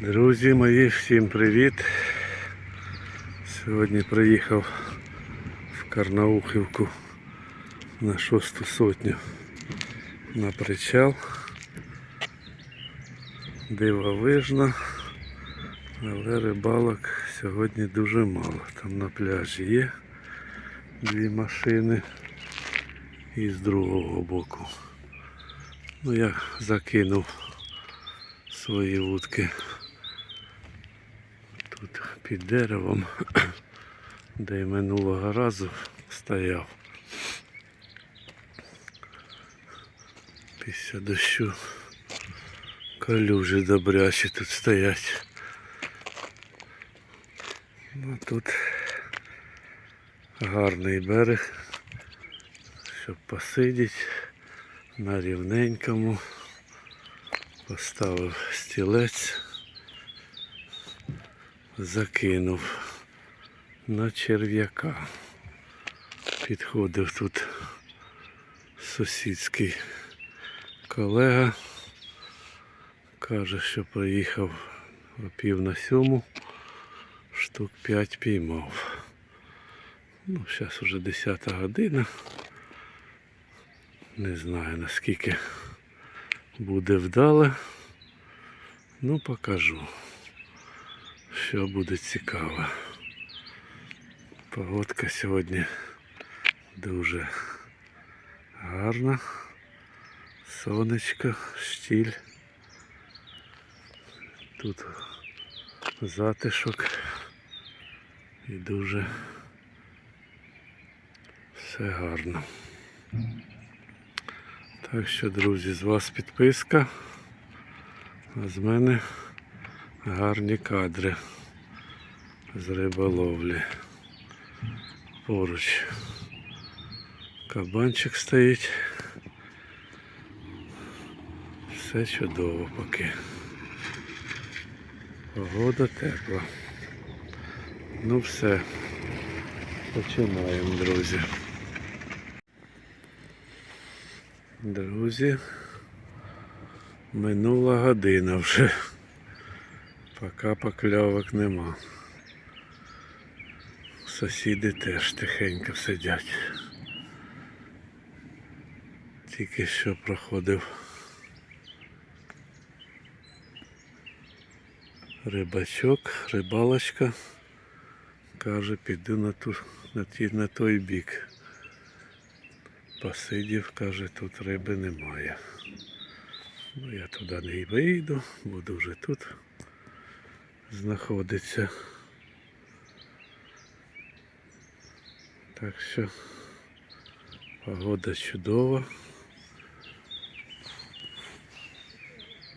Друзі мої, всім привіт! Сьогодні приїхав в Карнаухівку на шосту сотню на причал. Дивовижно, але рибалок сьогодні дуже мало. Там на пляжі є дві машини і з другого боку. Ну я закинув свої вудки тут під деревом, де й минулого разу стояв. Після дощу калюжі добрячі тут стоять. Ну тут гарний берег, щоб посидіти на рівненькому. Поставив стілець, закинув на черв'яка. Підходив тут сусідський колега. Каже, що приїхав о пів на сьому, штук п'ять піймав. Ну, зараз вже 10 година. Не знаю наскільки буде вдале. Ну, покажу, що буде цікаво. Погодка сьогодні дуже гарна. Сонечко, штіль. Тут затишок і дуже все гарно. Так що, друзі, з вас підписка, а з мене гарні кадри з риболовлі. Поруч кабанчик стоїть. Все чудово поки. Погода тепла. Ну все. Починаємо, друзі. Друзі, минула година вже. Поки покльовок нема. Сусіди теж тихенько сидять. Тільки що проходив рибачок, рибалочка. Каже, піду на ту на, ті, на той бік. Посидів, каже, тут риби немає. Ну, я туди не вийду, буду вже тут знаходитися. Так що погода чудова.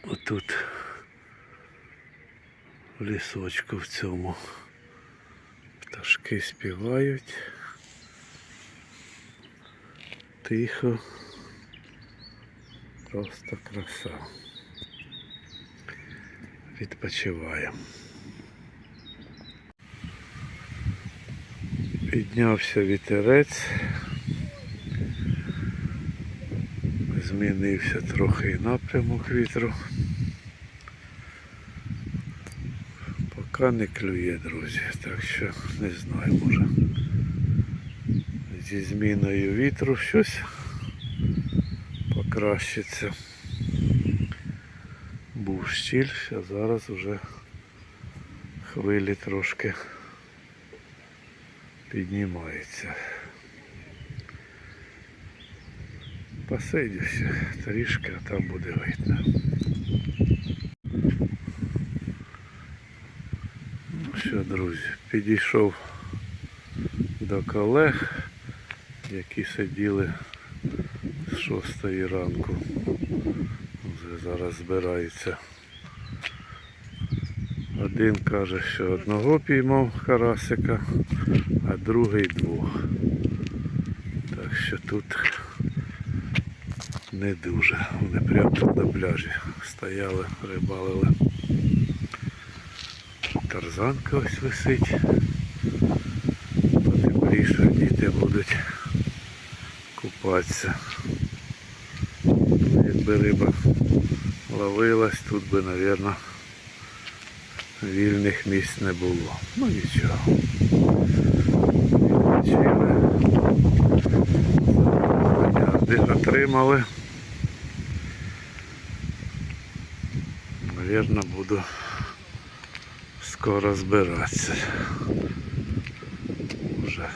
Отут в лісочку в цьому пташки співають. Тихо. Просто краса. Відпочиваємо. Піднявся вітерець. Змінився трохи напрямок вітру. Поки не клює, друзі, так що не знаю, може зі зміною вітру щось покращиться. Щіль, а зараз вже хвилі трошки піднімаються. Посидюся трішки, а там буде видно. Ну що, друзі, підійшов до колег, які сиділи шостої ранку. Вже зараз збираються. Один каже, що одного піймав карасика, а другий двох. Так що тут не дуже. Вони прямо тут на пляжі стояли, рибалили. Тарзанка ось висить. Потепліше діти будуть купатися. Якби риба ловилась, тут би, мабуть, вільних місць не було. Ну нічого. Отримали. Навірно, буду скоро збиратися. Уже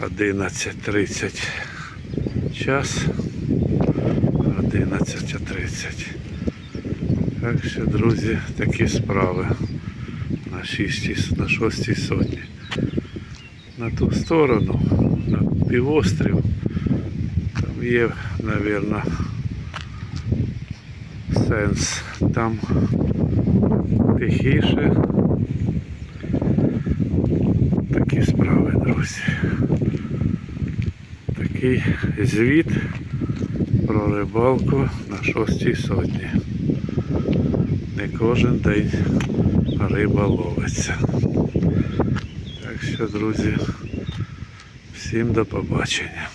11.30 час. 11.30. Так що, друзі, такі справи на 6, на 6 сотні. На ту сторону, на півострів, там є, мабуть, сенс. Там тихіше. Такі справи, друзі. Такий звіт про рибалку на шостій сотні. Не кожен день риба ловиться. Так що, друзі, всім до побачення.